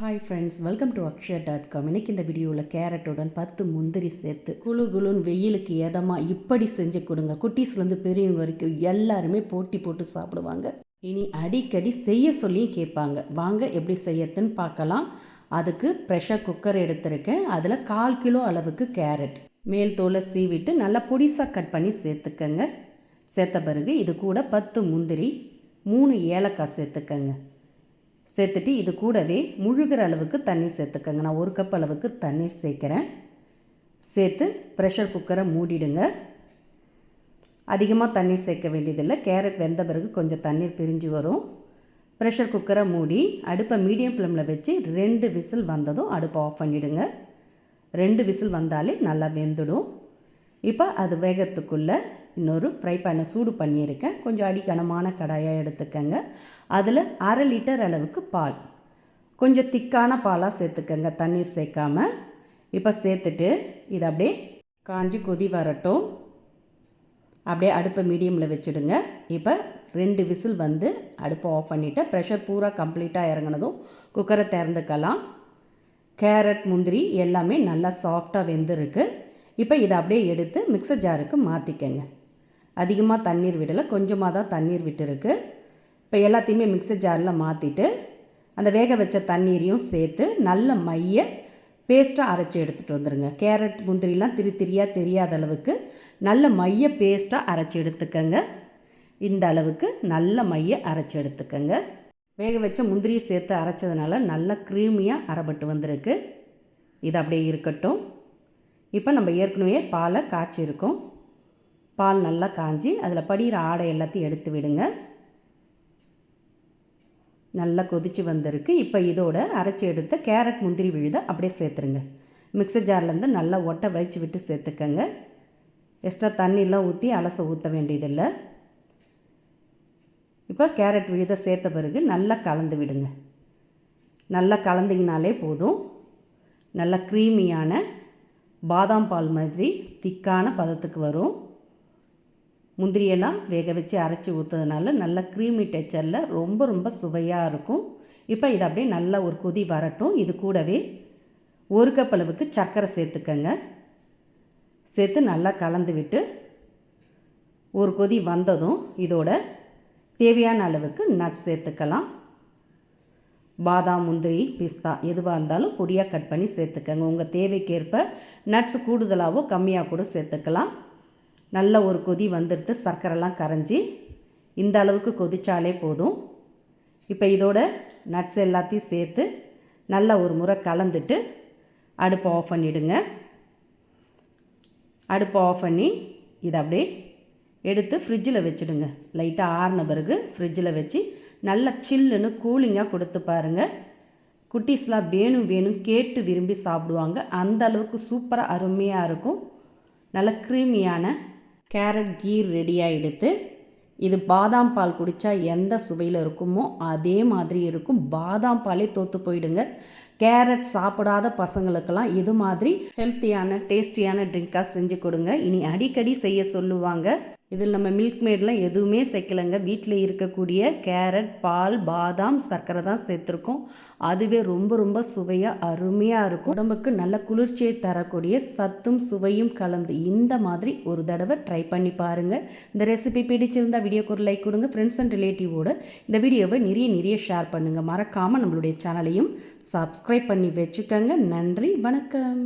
Hi friends welcome to Akshaya dot com இன்னைக்கு இந்த வீடியோவில் கேரட்டுடன் பத்து முந்திரி சேர்த்து குழு குழுன்னு வெயிலுக்கு எதமாக இப்படி செஞ்சு கொடுங்க. குட்டீஸ்லேருந்து பெரியவங்க வரைக்கும் எல்லாருமே போட்டி போட்டு சாப்பிடுவாங்க. இனி அடிக்கடி செய்ய சொல்லியும் கேட்பாங்க. வாங்க எப்படி செய்யறதுன்னு பார்க்கலாம். அதுக்கு ப்ரெஷர் குக்கர் எடுத்திருக்கேன். அதில் கால் கிலோ அளவுக்கு கேரட். மேல் தோலை சீவிட்டு நல்லா பொடிசாக கட் பண்ணி சேர்த்துக்கங்க. சேர்த்த பிறகு இது கூட பத்து முந்திரி மூணு ஏலக்காய் சேர்த்துக்கங்க. சேர்த்துட்டு இது கூடவே முழுகிற அளவுக்கு தண்ணீர் சேர்த்துக்கங்க. நான் ஒரு கப் அளவுக்கு தண்ணீர் சேர்க்குறேன். சேர்த்து ப்ரெஷர் குக்கரை மூடிடுங்க. அதிகமாக தண்ணீர் சேர்க்க வேண்டியதில்லை. கேரட் வெந்த பிறகு கொஞ்சம் தண்ணீர் பிரிஞ்சு வரும். ப்ரெஷர் குக்கரை மூடி அடுப்பை மீடியம் ஃப்ளேமில் வச்சு ரெண்டு விசில் வந்ததும் அடுப்பை ஆஃப் பண்ணிவிடுங்க ரெண்டு விசில் வந்தாலே நல்லா வெந்துடும். இப்போ அது வேகத்துக்குள்ளே இன்னொரு ஃப்ரை பேனை சூடு பண்ணியிருக்கேன். கொஞ்சம் அடிக்கனமான கடாயாக எடுத்துக்கங்க. அதில் அரை லிட்டர் அளவுக்கு பால். கொஞ்சம் திக்கான பாலாக சேர்த்துக்கங்க தண்ணீர் சேர்க்காம. இப்போ சேர்த்துட்டு இதை அப்படியே காஞ்சி கொதி வரட்டும். அப்படியே அடுப்பை மீடியமில் வச்சுடுங்க. இப்போ ரெண்டு விசில் வந்து அடுப்பை ஆஃப் பண்ணிவிட்டு ப்ரெஷர் பூரா கம்ப்ளீட்டாக இறங்கினதும் குக்கரை திறந்துக்கலாம். கேரட் முந்திரி எல்லாமே நல்லா சாஃப்டாக வெந்திருக்கு. இப்போ இதை அப்படியே எடுத்து மிக்சர் ஜாருக்கு மாற்றிக்கங்க அதிகமாக தண்ணீர் விடலை கொஞ்சமாக தான் தண்ணீர் விட்டுருக்கு. இப்போ எல்லாத்தையுமே மிக்சர் ஜாரில் மாற்றிட்டு அந்த வேக வச்ச தண்ணீரையும் சேர்த்து நல்ல மைய பேஸ்ட்டாக அரைச்சி எடுத்துகிட்டு வந்துடுங்க கேரட் முந்திரிலாம் திரி திரியாக தெரியாத அளவுக்கு நல்ல மைய பேஸ்ட்டாக அரைச்சி எடுத்துக்கங்க. இந்த அளவுக்கு நல்ல மைய அரைச்சி எடுத்துக்கங்க. வேக வச்ச முந்திரியை சேர்த்து அரைச்சதுனால நல்லா க்ரீமியாக அரைப்பட்டு வந்திருக்கு. இது அப்படியே இருக்கட்டும். இப்போ நம்ம ஏற்கனவே பாலை காய்ச்சிருக்கோம். பால் நல்லா காஞ்சி அதில் படிகிற ஆடை எல்லாத்தையும் எடுத்து விடுங்க. நல்லா கொதித்து வந்திருக்கு. இப்போ இதோட அரைச்சி எடுத்த கேரட் முந்திரி விழுத அப்படியே சேர்த்துருங்க. மிக்சர் ஜார்லேருந்து நல்லா ஒட்டை வச்சு விட்டு சேர்த்துக்கங்க. எக்ஸ்ட்ரா தண்ணியெலாம் ஊற்றி அலச ஊற்ற வேண்டியதில்லை. இப்போ கேரட் விழுத சேர்த்த பிறகு நல்லா கலந்து விடுங்க. நல்லா கலந்திங்கனாலே போதும். நல்லா க்ரீமியான பாதாம் பால் மாதிரி திக்கான பதத்துக்கு வரும். முந்திரியெல்லாம் வேக வச்சு அரைச்சி ஊற்றுறதுனால நல்ல க்ரீமி டெக்சரில் ரொம்ப ரொம்ப சுவையாக இருக்கும். இப்போ இதை அப்படியே நல்லா ஒரு கொதி வரட்டும். இது கூடவே ஒரு கப் அளவுக்கு சர்க்கரை சேர்த்துக்கங்க. சேர்த்து நல்லா கலந்து விட்டு ஒரு கொதி வந்ததும் இதோட தேவையான அளவுக்கு நட்ஸ் சேர்த்துக்கலாம். பாதாம் முந்திரி பிஸ்தா எதுவாக இருந்தாலும் பொடியாக கட் பண்ணி சேர்த்துக்கங்க. உங்கள் தேவைக்கேற்ப நட்ஸ் கூடுதலாகவோ கம்மியாக கூட சேர்த்துக்கலாம். நல்ல ஒரு கொதி வந்துடுத்து சர்க்கரைலாம் கரைஞ்சி இந்த அளவுக்கு கொதித்தாலே போதும். இப்போ இதோட நட்ஸ் எல்லாத்தையும் சேர்த்து நல்லா ஒரு முறை கலந்துட்டு அடுப்பை ஆஃப் பண்ணிவிடுங்க அடுப்பை ஆஃப் பண்ணி இதை அப்படியே எடுத்து ஃப்ரிட்ஜில் வச்சுடுங்க. லைட்டாக ஆறின பிறகு ஃப்ரிட்ஜில் வச்சு நல்லா சில்லுன்னு கூலிங்காக கொடுத்து பாருங்கள் குட்டீஸ்லாம் வேணும் வேணும் கேட்டு விரும்பி சாப்பிடுவாங்க. அந்த அளவுக்கு சூப்பராக அருமையாக இருக்கும். நல்ல க்ரீமியான கேரட் கீர் ரெடியாக எடுத்து இது பாதாம் பால் குடித்தா எந்த சுவையில் இருக்குமோ அதே மாதிரி இருக்கும். பாதாம் பாலே தோற்று போயிடுங்க. கேரட் சாப்பிடாத பசங்களுக்கெல்லாம் இது மாதிரி ஹெல்த்தியான டேஸ்டியான ட்ரிங்காக செஞ்சு கொடுங்க. இனி அடிக்கடி செய்ய சொல்லுவாங்க. இதில் நம்ம மில்க் மேட்லாம் எதுவுமே சேர்க்கலைங்க. வீட்டில் இருக்கக்கூடிய கேரட் பால் பாதாம் சர்க்கரை தான் சேர்த்துருக்கோம். அதுவே ரொம்ப ரொம்ப சுவையாக அருமையாக இருக்கும். உடம்புக்கு நல்ல குளிர்ச்சியை தரக்கூடிய சத்தும் சுவையும் கலந்து இந்த மாதிரி ஒரு தடவை ட்ரை பண்ணி பாருங்கள் இந்த ரெசிபி பிடிச்சிருந்தால் வீடியோக்கு ஒரு லைக் கொடுங்க. ஃப்ரெண்ட்ஸ் அண்ட் ரிலேட்டிவோட இந்த வீடியோவை நிறைய நிறைய ஷேர் பண்ணுங்கள் மறக்காமல் நம்மளுடைய சேனலையும் சப்ஸ்கிரைப் பண்ணி வச்சுக்கோங்க. நன்றி வணக்கம்.